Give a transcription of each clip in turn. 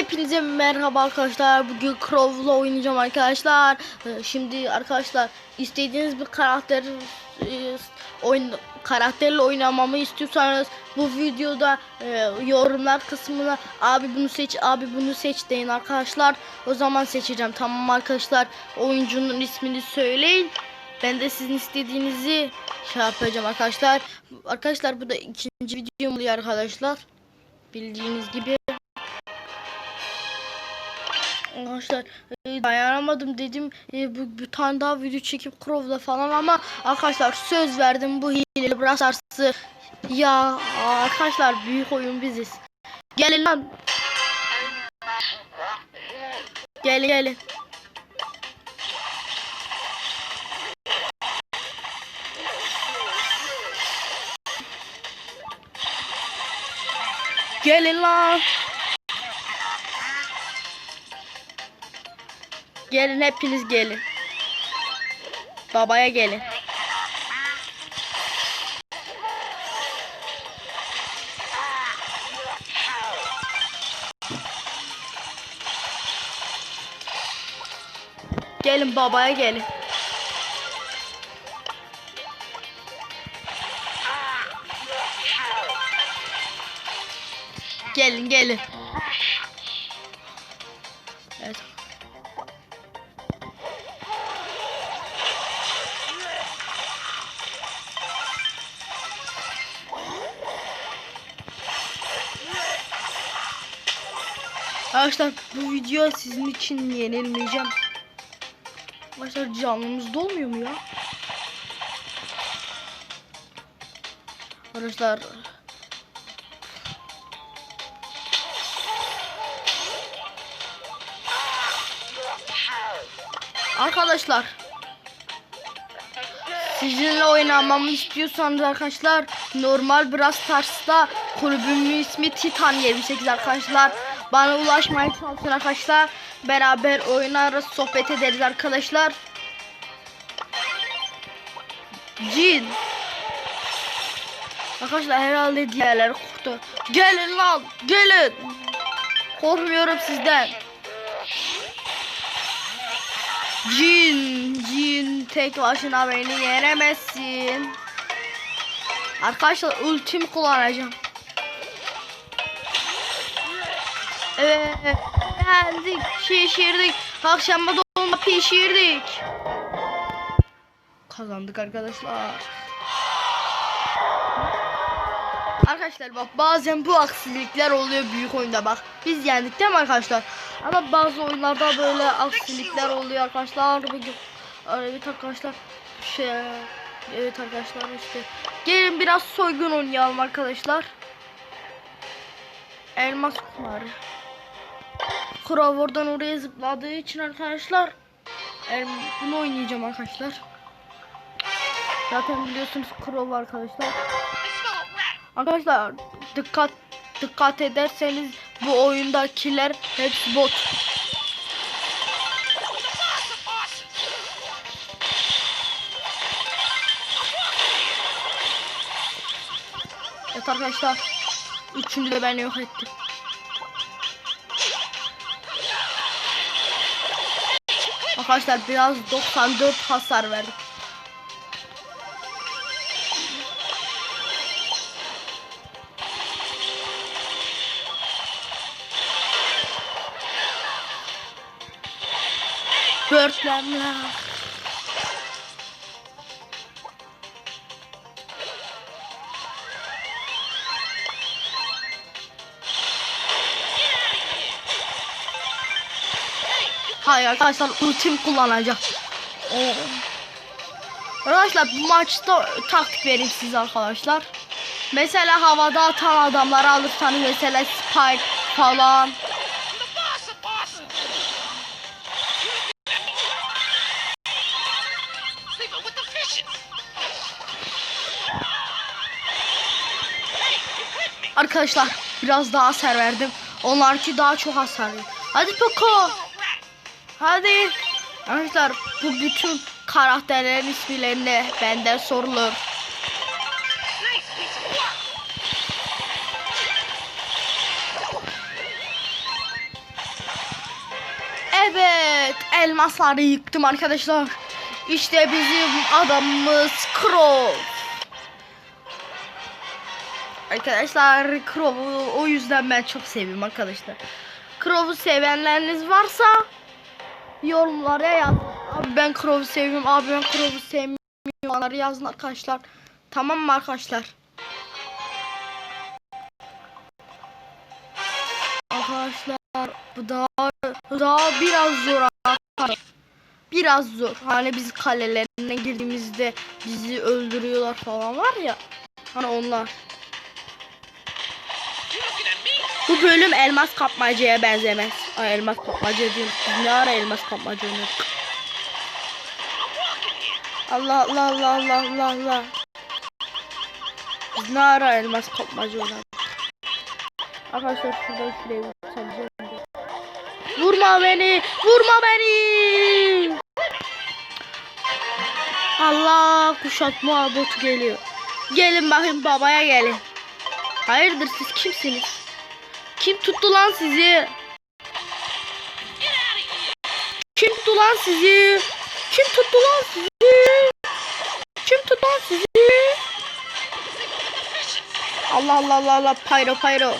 Hepinize merhaba arkadaşlar. Bugün Crow'la oynayacağım arkadaşlar. Ee, Şimdi arkadaşlar istediğiniz bir karakter e, oyun karakterle oynamamı istiyorsanız bu videoda e, yorumlar kısmına abi bunu seç abi bunu seç deyin arkadaşlar. O zaman seçeceğim. Tamam arkadaşlar. Oyuncunun ismini söyleyin. Ben de sizin istediğinizi şey yapacağım arkadaşlar. Arkadaşlar bu da ikinci videom oluyor arkadaşlar. Bildiğiniz gibi. Arkadaşlar e, dayanamadım dedim. E, bu bir tane daha video çekip Crow'la falan ama arkadaşlar söz verdim bu hileli Brawl Stars'ı. Ya arkadaşlar büyük oyun biziz. Gelin lan. Gelin gelin. Gelin lan Gelin hepiniz gelin. Babaya gelin. Gelin babaya gelin. Gelin gelin. Arkadaşlar bu video sizin için yenilmeyeceğim. Arkadaşlar canlımız dolmuyor mu ya? Arkadaşlar Arkadaşlar Sizinle oynamamı istiyorsanız arkadaşlar normal Brawl Stars'ta kulübümün ismi Titan 28 arkadaşlar. Bana ulaşmaya çalışın arkadaşlar. Beraber oynarız, sohbet ederiz arkadaşlar. Cin. Arkadaşlar herhalde diğerleri korktu. Gelin lan, gelin. Korkmuyorum sizden. Cin, cin tek başına beni yenemezsin. Arkadaşlar ultim kullanacağım. Evet, yendik, şişirdik. Akşama dolma pişirdik. Kazandık arkadaşlar. Arkadaşlar bak bazen bu aksilikler oluyor büyük oyunda bak. Biz yendik değil mi arkadaşlar? Ama bazı oyunlarda böyle aksilikler oluyor arkadaşlar. Bugün evet arkadaşlar şey evet arkadaşlar işte gelin biraz soygun oynayalım arkadaşlar. Elmas kumarı. Kral oradan oraya zıpladığı için arkadaşlar el, bunu oynayacağım arkadaşlar. Zaten biliyorsunuz Crow arkadaşlar. Arkadaşlar dikkat dikkat ederseniz bu oyundakiler hepsi bot. Evet arkadaşlar üçüncü de beni yok etti. Arkadaşlar biraz 94 hasar verdim. Börtlemler. Hayır arkadaşlar ultim kullanacağım. Oo. Arkadaşlar bu maçta taktik vereyim size arkadaşlar. Mesela havada atan adamları alırsanız mesela Spike falan. Arkadaşlar biraz daha hasar verdim. Onlarki daha çok hasar. Hadi Poco. Hadi. Arkadaşlar bu bütün karakterlerin isimlerine benden sorulur. Evet, elmasları yıktım arkadaşlar. İşte bizim adamımız Crow. Arkadaşlar Crow'u o yüzden ben çok seviyorum arkadaşlar. Crow'u sevenleriniz varsa yorumlara yaz. Abi ben Crow'u seviyorum. Abi ben Crow'u sevmiyorum. Yazın arkadaşlar. Tamam mı arkadaşlar? Arkadaşlar bu daha daha biraz zor arkadaşlar. Biraz zor. Hani biz kalelerine girdiğimizde bizi öldürüyorlar falan var ya. Hani onlar. Bu bölüm elmas kapmacaya benzemez. Ay elmas kapmaca diyorum. Ne ara elmas kapmaca oynadık? Allah Allah Allah Allah Allah Allah. Biz ne ara elmas kapmaca oynadık? Arkadaşlar şuradan şuraya vuracağım. Vurma beni! Vurma beni! Allah kuşatma botu geliyor. Gelin bakayım babaya gelin. Hayırdır siz kimsiniz? Kim tuttu lan sizi? Lan sizi? Kim tuttu lan sizi? Kim tuttu lan sizi? Allah Allah Allah Allah pyro pyro.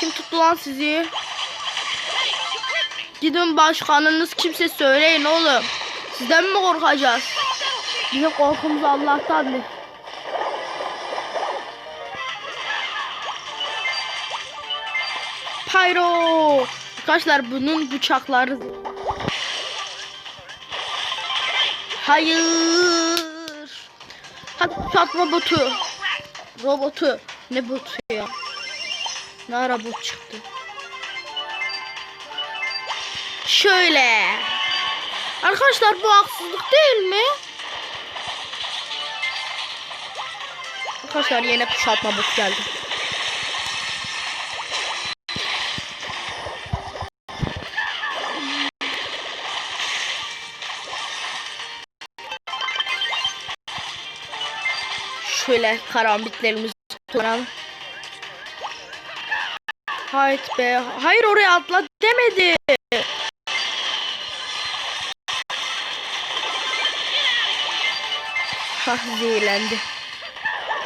Kim tuttu lan sizi? Gidin başkanınız kimse söyleyin oğlum. Sizden mi korkacağız? Bizim korkumuz Allah'tandır. Pyro. Arkadaşlar bunun bıçakları. Hayır. Hadi çatma botu. Robotu. Ne botu ya? Ne ara bot çıktı? Şöyle. Arkadaşlar bu haksızlık değil mi? Arkadaşlar yine kuşatma bot geldi. Şöyle karambitlerimizi kullanalım. Hayt be. Hayır oraya atla demedi. Hah zehirlendi.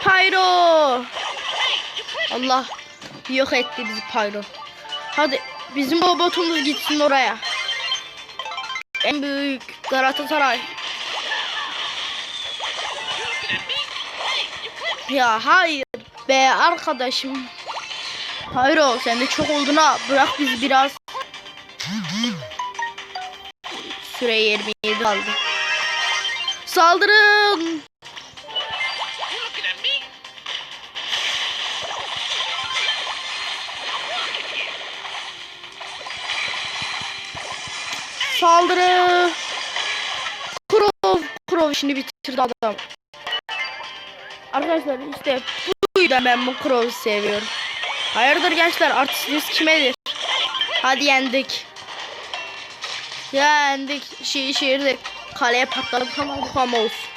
Pyro. Allah yok etti bizi Pyro. Hadi bizim robotumuz gitsin oraya. En büyük Galatasaray. Ya hayır be arkadaşım. Hayır o sen de çok oldun ha. Bırak biz biraz. Süre 27 kaldı. Saldırın. Saldırı. Krov. Krov işini bitirdi adam. Arkadaşlar işte bu yüzden ben bu Krov'u seviyorum. Hayırdır gençler artistiniz kimedir? Hadi yendik. Yendik. Şi şehirde kaleye patladık ama ama olsun.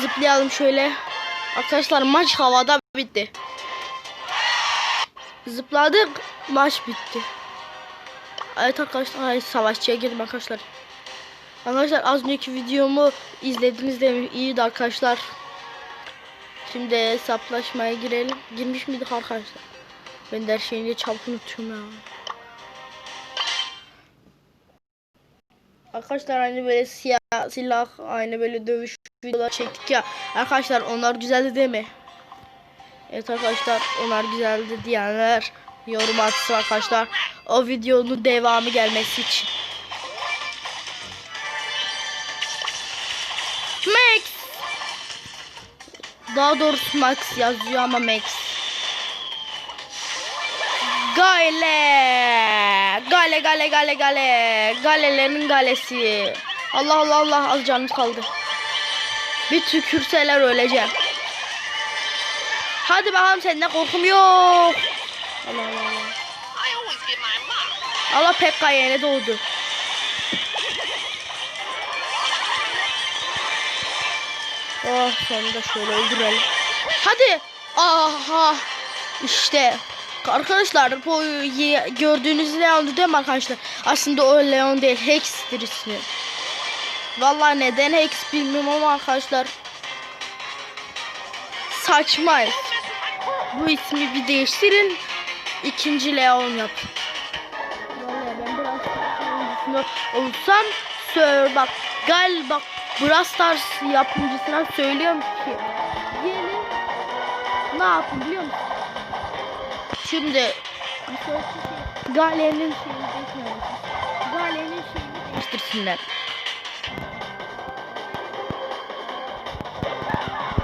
Zıplayalım şöyle. Arkadaşlar maç havada bitti. Zıpladık maç bitti. Evet arkadaşlar ay, savaşçıya girdim arkadaşlar. Arkadaşlar az önceki videomu izlediniz demiş. İyiydi arkadaşlar. Şimdi hesaplaşmaya girelim. Girmiş miydik arkadaşlar? Ben de her şeyini çabuk unutuyorum ya. Arkadaşlar aynı böyle siyah silah, aynı böyle dövüş videolar çektik ya. Arkadaşlar onlar güzeldi değil mi? Evet arkadaşlar onlar güzeldi diyenler yorum atsın arkadaşlar. O videonun devamı gelmesi için. Daha doğrusu Max yazıyor ama Max. Gale. Gale gale gale gale. Galelerin galesi. Allah Allah Allah az canımız kaldı. Bir tükürseler öleceğim. Hadi bakalım senden korkum yok. Allah Allah Allah. Allah Pekka yeni doğdu. Oh sonunda şöyle öldürelim. Hadi. Aha. İşte Arkadaşlar bu gördüğünüz Leon'du değil mi arkadaşlar? Aslında o Leon değil Hex'tir ismi. Vallahi neden Hex bilmiyorum ama arkadaşlar. Saçma. Bu ismi bir değiştirin. İkinci Leon yap. Vallahi ben biraz olsam söyle bak gal bak Brawl Stars yapımcısına söylüyorum ki gelin ne yapın biliyor musun? Şimdi Gale'nin şeyini değiştirmesin. Gale'nin şeyini değiştirsinler.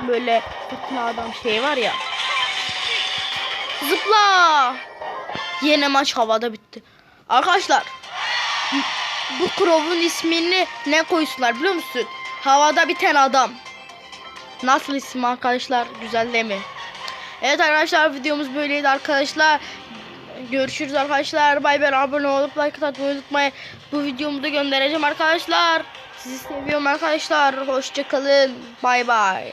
Böyle fırtına adam şey var ya. Zıpla. Yine maç havada bitti. Arkadaşlar bu Crow'un ismini ne koysunlar biliyor musun? Havada biten adam. Nasıl isim arkadaşlar? Güzel değil mi? Evet arkadaşlar videomuz böyleydi arkadaşlar. Görüşürüz arkadaşlar. Bay bay abone olup like atmayı unutmayın. Bu videomu da göndereceğim arkadaşlar. Sizi seviyorum arkadaşlar. Hoşçakalın. Bay bay.